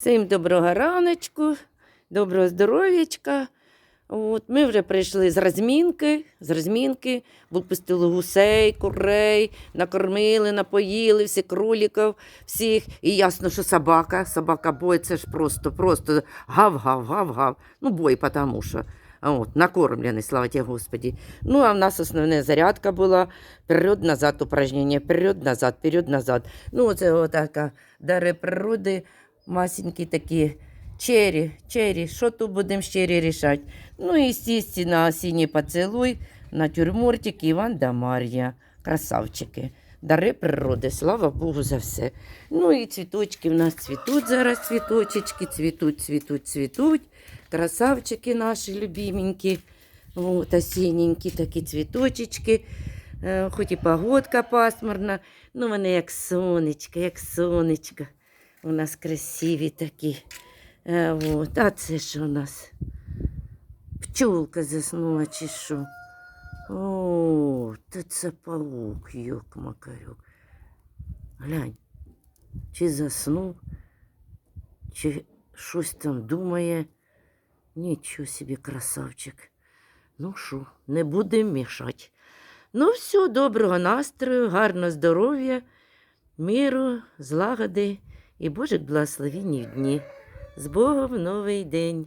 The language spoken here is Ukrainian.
Всім доброго раночку, доброго здоров'ячка. От, ми вже прийшли з розмінки, з розмінки, випустили гусей, курей, накормили, напоїли всіх кроликів, всіх. І ясно, що собака, собака бой, це ж просто, просто гав-гав-гав-гав. Ну, бой, тому що. От, накормлений, слава тебе, Господі. Ну, а в нас основна зарядка була вперед-назад упражнення, вперед-назад, вперед-назад. Ну, оце отака дари природи, масенькі такі. Чері, чері, що тут будемо чері рішати? Ну, і естественно, осінній поцілуй, натюрмортик Іван да Мар'я. Красавчики. Дари природи, слава Богу за все. Ну і цвіточки в нас цвітуть зараз, цвіточечки, цвітуть, цвітуть, цвітуть. Красавчики наші любименькі. От, осінненькі такі цвіточечки. Е, Хоч і погодка пасмурна, ну вони як сонечко, як сонечко. У нас красиві такі. Е, от. А це що у нас? Пчолка заснула чи що? О, та це паук, йок макарюк. Глянь, чи заснув, чи щось там думає. Нічого собі, красавчик. Ну що, не будемо мішати. Ну, все, доброго настрою, гарного здоров'я, миру, злагоди і Божих благословінь в дні. З Богом в новий день.